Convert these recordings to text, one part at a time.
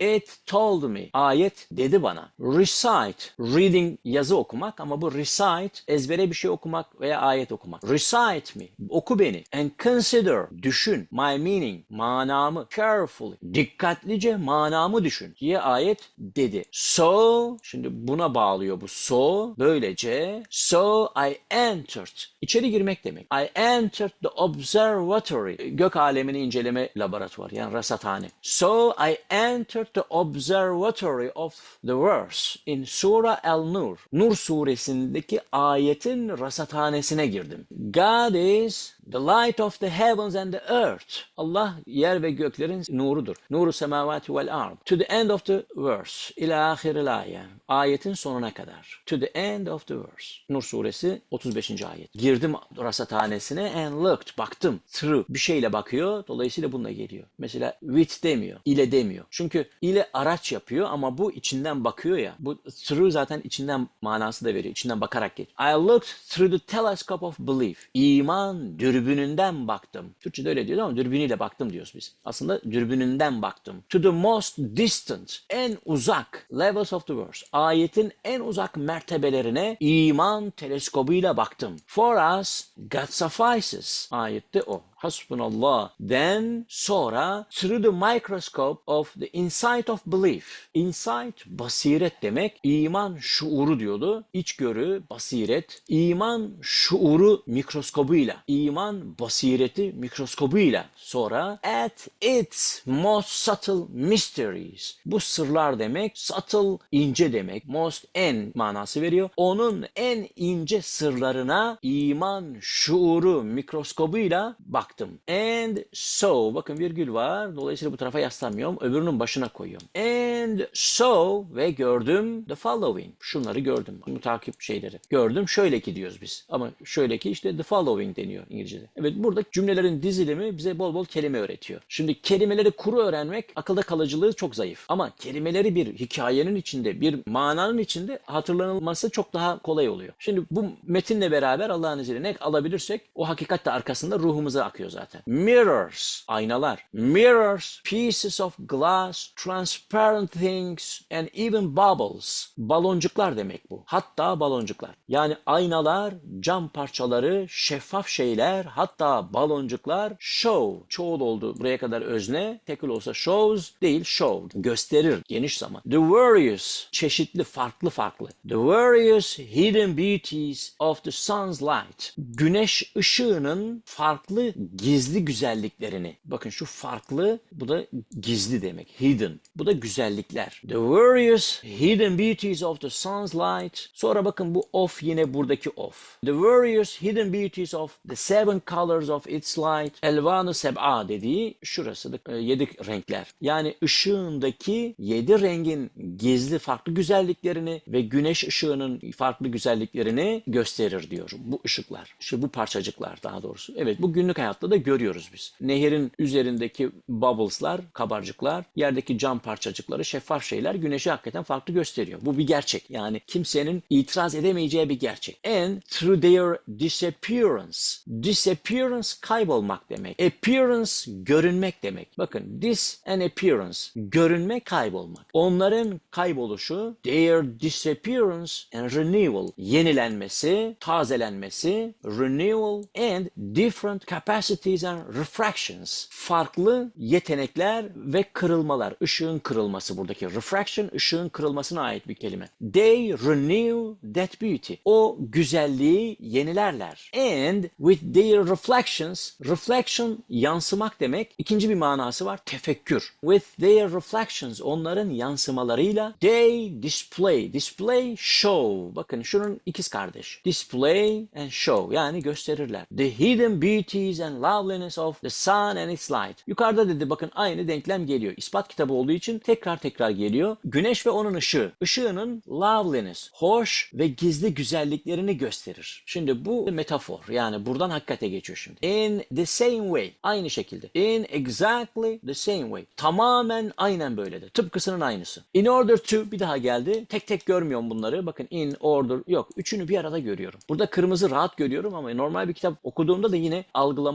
It told me. Ayet dedi bana. Recite. Reading yazı okumak ama bu recite ezbere bir şey okumak veya ayet okumak. Recite me. Oku beni. And consider. Düşün. My meaning. Manamı. Carefully. Dikkatlice manamı düşün diye ayet dedi. So şimdi buna bağlıyor bu so. Böylece so I entered. İçeri girmek demek. I entered the observatory. Gök alemini inceleme laboratuvarı yani rasathane. So I entered the observatory of the verse in Surah El-Nur. Nur suresindeki ayetin rasathanesine girdim. God is the light of the heavens and the earth. Allah yer ve göklerin nurudur. Nuru semavati vel ard. To the end of the verse. İlâ ahiril ayet. Ayetin sonuna kadar. To the end of the verse. Nur suresi 35. ayet. Girdim rasathanesine and looked. Baktım. Through. Bir şeyle bakıyor. Dolayısıyla bununla geliyor. Mesela with demiyor. ile demiyor. Çünkü ile araç yapıyor ama bu içinden bakıyor ya. Bu through zaten içinden manası da veriyor. İçinden bakarak geç. I looked through the telescope of belief. İman dürbününden baktım. Türkçe'de öyle diyor ama dürbünüyle baktım diyoruz biz. Aslında dürbününden baktım. To the most distant, en uzak levels of the verse. Ayetin en uzak mertebelerine iman teleskobuyla baktım. For us, God suffices. Ayette o. Hasbunallah. Then sonra through the microscope of the insight of belief. Insight basiret demek. İman şuuru diyordu. İçgörü, basiret. İman şuuru mikroskobuyla. İman basireti mikroskobuyla. Sonra at its most subtle mysteries. Bu sırlar demek. Subtle ince demek. Most en manası veriyor. Onun en ince sırlarına iman şuuru mikroskobuyla baktım. And so bakın virgül var. Dolayısıyla bu tarafa yaslamıyorum. Öbürünün başına koyuyorum. And so ve gördüm the following. Şunları gördüm. Bu takip şeyleri. Gördüm. Şöyle ki diyoruz biz. Ama şöyle ki işte the following deniyor İngilizce'de. Evet burada cümlelerin dizilimi bize bol bol kelime öğretiyor. Şimdi kelimeleri kuru öğrenmek akılda kalıcılığı çok zayıf. Ama kelimeleri bir hikayenin içinde, bir mananın içinde hatırlanılması çok daha kolay oluyor. Şimdi bu metinle beraber Allah'ın izniyle ne alabilirsek o hakikat de arkasında ruhumuza akıyor zaten. Mirrors, aynalar. Mirrors, pieces of glass, transparent things and even bubbles. Baloncuklar demek bu. Hatta baloncuklar. Yani aynalar, cam parçaları, şeffaf şeyler, hatta baloncuklar show. Çoğul oldu buraya kadar özne. Tekil olsa shows değil show. Gösterir geniş zaman. The various, çeşitli, farklı farklı. The various hidden beauties of the sun's light. Güneş ışığının farklı gizli güzelliklerini. Bakın şu farklı, bu da gizli demek. Hidden. Bu da güzellikler. The various hidden beauties of the sun's light. Sonra bakın bu of yine buradaki of. The various hidden beauties of the seven colors of its light. Elvanı seb'a dediği şurası da e, yedi renkler. Yani ışığındaki yedi rengin gizli farklı güzelliklerini ve güneş ışığının farklı güzelliklerini gösterir diyor bu ışıklar. Şu bu parçacıklar daha doğrusu. Evet bu günlük hayatta da görüyoruz biz. Nehirin üzerindeki bubbles'lar, kabarcıklar, yerdeki cam parçacıkları, şeffaf şeyler güneşi hakikaten farklı gösteriyor. Bu bir gerçek. Yani kimsenin itiraz edemeyeceği bir gerçek. And through their disappearance. Disappearance kaybolmak demek. Appearance görünmek demek. Bakın this and appearance görünmek kaybolmak. Onların kayboluşu their disappearance and renewal yenilenmesi, tazelenmesi, renewal and different capacities and refractions. Farklı yetenekler ve kırılmalar. Işığın kırılması buradaki. Refraction ışığın kırılmasına ait bir kelime. They renew that beauty. O güzelliği yenilerler. And with their reflections, reflection yansımak demek. İkinci bir manası var. Tefekkür. With their reflections, onların yansımalarıyla they display. Display, show. Bakın şunun ikiz kardeş. Display and show. Yani gösterirler. The hidden beauties and loveliness of the sun and its light. Yukarıda dedi bakın aynı denklem geliyor. İspat kitabı olduğu için tekrar tekrar geliyor. Güneş ve onun ışığı. Işığının loveliness, hoş ve gizli güzelliklerini gösterir. Şimdi bu metafor. Yani buradan hakikate geçiyor şimdi. In the same way. Aynı şekilde. In exactly the same way. Tamamen aynen böyledir. Tıpkısının aynısı. In order to bir daha geldi. Tek tek görmüyorum bunları. Bakın in order yok. Üçünü bir arada görüyorum. Burada kırmızı rahat görüyorum ama normal bir kitap okuduğumda da yine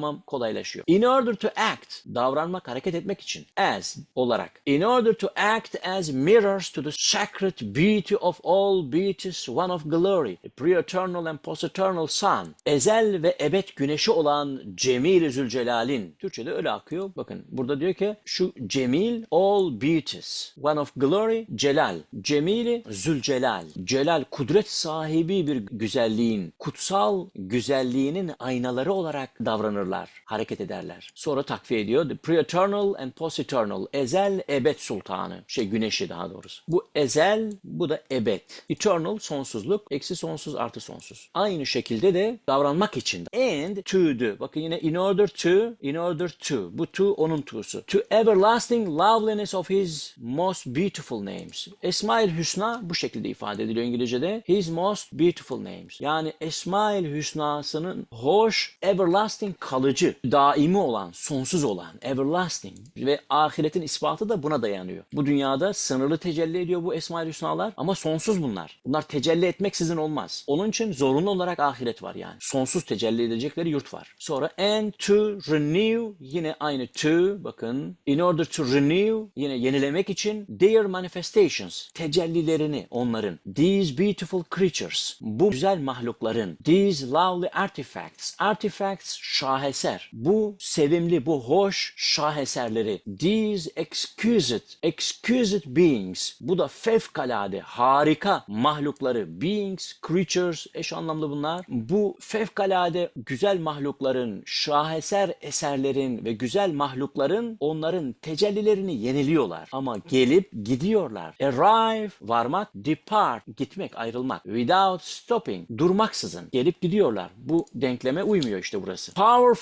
algılamam kolaylaşıyor. In order to act davranmak, hareket etmek için as olarak. In order to act as mirrors to the sacred beauty of all beauties, one of glory, the pre-eternal and post-eternal sun. Ezel ve ebed güneşi olan Cemil Zülcelal'in. Türkçe'de öyle akıyor. Bakın burada diyor ki şu Cemil all beauties, one of glory, Celal. Cemili Zülcelal. Celal kudret sahibi bir güzelliğin, kutsal güzelliğinin aynaları olarak davranırlar, hareket ederler. Sonra takviye ediyor. The pre-eternal and post-eternal. Ezel, ebed sultanı. Şey güneşi daha doğrusu. Bu ezel, bu da ebed. Eternal, sonsuzluk. Eksi sonsuz artı sonsuz. Aynı şekilde de davranmak için. And to'du. Bakın yine in order to, in order to. Bu to onun to'su. To everlasting loveliness of his most beautiful names. Esma-ül Hüsna bu şekilde ifade ediliyor İngilizce'de. His most beautiful names. Yani Esma-ül Hüsna'sının hoş, everlasting kalıcı, daimi olan, sonsuz olan, everlasting ve ahiretin ispatı da buna dayanıyor. Bu dünyada sınırlı tecelli ediyor bu Esma-ül Hüsnalar ama sonsuz bunlar. Bunlar tecelli etmeksizin olmaz. Onun için zorunlu olarak ahiret var yani. Sonsuz tecelli edecekleri yurt var. Sonra and to renew yine aynı to bakın in order to renew yine yenilemek için their manifestations tecellilerini onların these beautiful creatures bu güzel mahlukların these lovely artifacts artifacts şaheser bu sevimli bu hoş şaheserleri these exquisite exquisite beings. Bu da fevkalade harika mahlukları. Beings creatures eş anlamlı bunlar. Bu fevkalade güzel mahlukların şaheser eserlerin ve güzel mahlukların onların tecellilerini yeniliyorlar. Ama gelip gidiyorlar. Arrive varmak depart gitmek ayrılmak. Without stopping durmaksızın gelip gidiyorlar. Bu denkleme uymuyor işte burası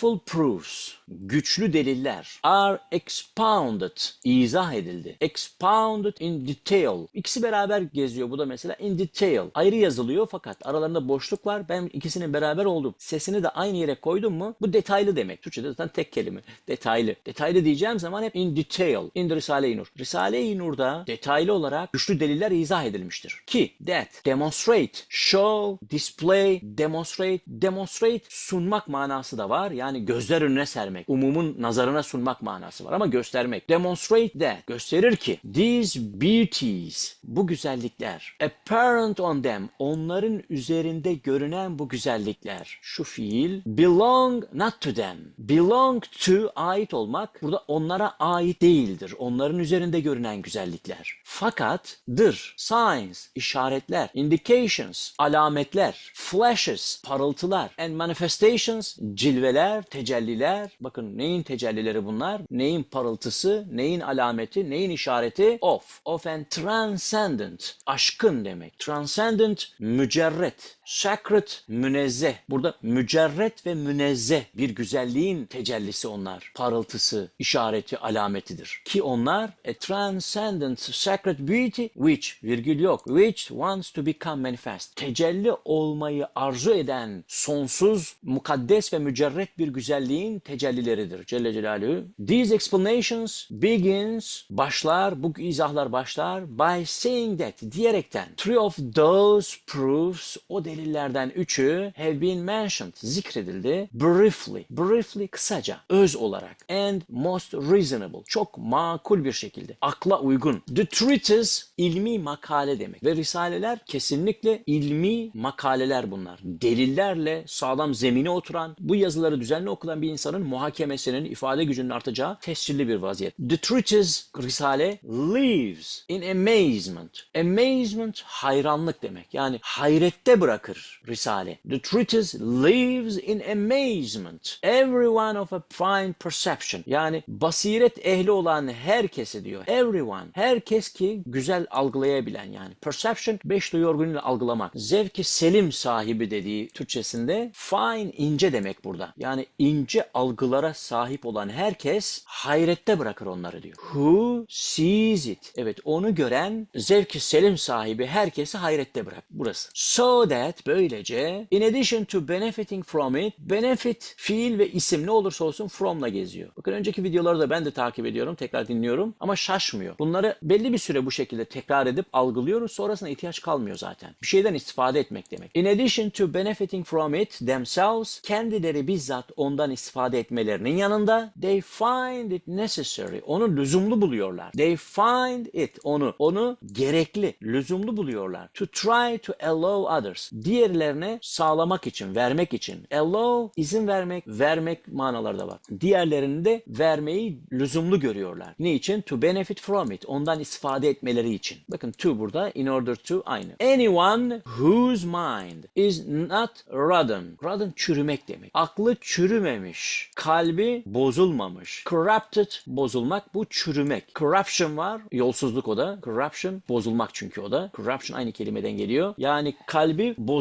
powerful proofs güçlü deliller are expounded izah edildi. Expounded in detail. İkisi beraber geziyor. Bu da mesela in detail. Ayrı yazılıyor fakat aralarında boşluk var. Ben ikisinin beraber oldum sesini de aynı yere koydum mu? Bu detaylı demek. Türkçe'de zaten tek kelime. Detaylı. Detaylı diyeceğim zaman hep in detail. İn Risale-i Nur. Risale-i Nur'da detaylı olarak güçlü deliller izah edilmiştir. Ki that demonstrate show display demonstrate demonstrate sunmak manası da var. Yani gözler önüne sermek umumun nazarına sunmak manası var. Ama göstermek demonstrate that gösterir ki these beauties bu güzellikler apparent on them onların üzerinde görünen bu güzellikler şu fiil belong not to them. Belong to ait olmak burada onlara ait değildir. Onların üzerinde görünen güzellikler. Fakat dır signs işaretler indications alametler flashes parıltılar and manifestations cilveler tecelliler bakın neyin tecellileri bunlar? Neyin parıltısı neyin alameti neyin işareti? Of of and transcendent. Aşkın demek. Transcendent mücerret sacred münezzeh. Burada mücerret ve münezzeh bir güzelliğin tecellisi onlar. Parıltısı işareti alametidir. Ki onlar a transcendent sacred beauty which virgül yok which wants to become manifest. Tecelli olmayı arzu eden sonsuz mukaddes ve mücerret bir güzelliğin tecellileridir. Celle Celaluhu. These explanations begins başlar bu izahlar başlar by saying that diyerekten. Three of those proofs o delillerden üçü have been mentioned zikredildi briefly. Briefly kısaca öz olarak and most reasonable çok makul bir şekilde akla uygun. The treatise ilmi makale demek ve risaleler kesinlikle ilmi makaleler bunlar. Delillerle sağlam zemine oturan bu yazıları düzenli okuyan bir insanın muhakemesinin ifade gücünün artacağı tescilli bir vaziyet. The treatise risale lives in amazement. Amazement hayranlık demek. Yani hayrette bırakır risale. The treatise lives in amazement everyone of a fine perception. Yani basiret ehli olan herkese diyor everyone herkes ki güzel algılayabilen yani perception beş duyu organıyla algılamak. Zevki selim sahibi dediği Türkçesinde fine ince demek burada. Yani ince algılara sahip olan herkes hayrette bırakır onları diyor. Who sees it? Evet onu gören zevki selim sahibi herkesi hayrette bırak burası. So that that böylece in addition to benefiting from it benefit fiil ve isim ne olursa olsun from'la geziyor. Bakın önceki videoları da ben de takip ediyorum, tekrar dinliyorum ama şaşmıyor. Bunları belli bir süre bu şekilde tekrar edip algılıyoruz. Sonrasında ihtiyaç kalmıyor zaten. Bir şeyden istifade etmek demek. In addition to benefiting from it themselves kendileri bizzat ondan istifade etmelerinin yanında they find it necessary. Onu lüzumlu buluyorlar. They find it onu onu gerekli, lüzumlu buluyorlar. To try to allow others. Diğerlerine sağlamak için, vermek için. Allow izin vermek, vermek manalarda var. Diğerlerini de vermeyi lüzumlu görüyorlar. Niçin? To benefit from it. Ondan istifade etmeleri için. Bakın to burada in order to aynı. Anyone whose mind is not rotten. Rotten çürümek demek. Aklı çürümemiş. Kalbi bozulmamış. Corrupted bozulmak bu çürümek. Corruption var. Yolsuzluk o da. Corruption bozulmak çünkü o da. Corruption aynı kelimeden geliyor. Yani kalbi bozulmamış.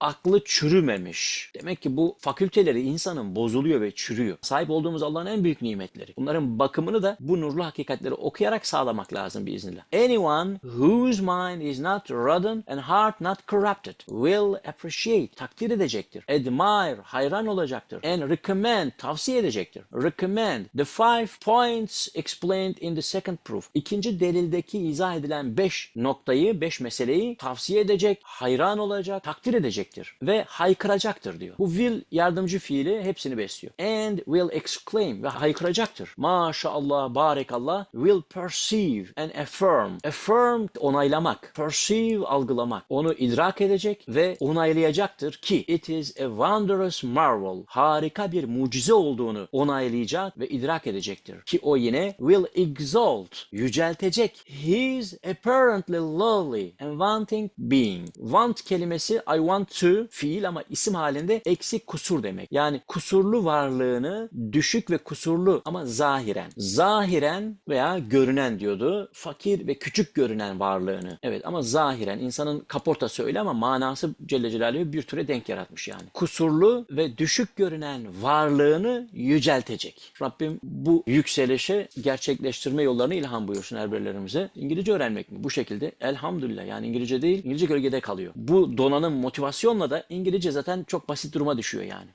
Aklı çürümemiş. Demek ki bu fakülteleri insanın bozuluyor ve çürüyor. Sahip olduğumuz Allah'ın en büyük nimetleri. Bunların bakımını da bu nurlu hakikatleri okuyarak sağlamak lazım biiznillah. Anyone whose mind is not rotten and heart not corrupted will appreciate, takdir edecektir. Admire, hayran olacaktır. And recommend, tavsiye edecektir. Recommend the five points explained in the second proof. İkinci delildeki izah edilen beş noktayı, beş meseleyi tavsiye edecek, hayran olacak, takdir edecektir. Ve haykıracaktır diyor. Bu will yardımcı fiili hepsini besliyor. And will exclaim ve haykıracaktır. Maşallah, barekallah will perceive and affirm. Affirm onaylamak. Perceive algılamak. Onu idrak edecek ve onaylayacaktır ki it is a wondrous marvel. Harika bir mucize olduğunu onaylayacak ve idrak edecektir. Ki o yine will exalt. Yüceltecek. His apparently lowly and wanting being. Want kelimesi I want to fiil ama isim halinde eksik kusur demek. Yani kusurlu varlığını düşük ve kusurlu ama zahiren. Zahiren veya görünen diyordu. Fakir ve küçük görünen varlığını. Evet ama zahiren insanın kaportası öyle ama manası Celle Celaluhu bir türe denk yaratmış yani. Kusurlu ve düşük görünen varlığını yüceltecek. Rabbim bu yükselişe gerçekleştirme yollarını ilham buyursun erberlerimize. İngilizce öğrenmek mi? Bu şekilde elhamdülillah yani İngilizce değil İngilizce gölgede kalıyor. Bu donanım motivasyonla da İngilizce zaten çok basit duruma düşüyor yani.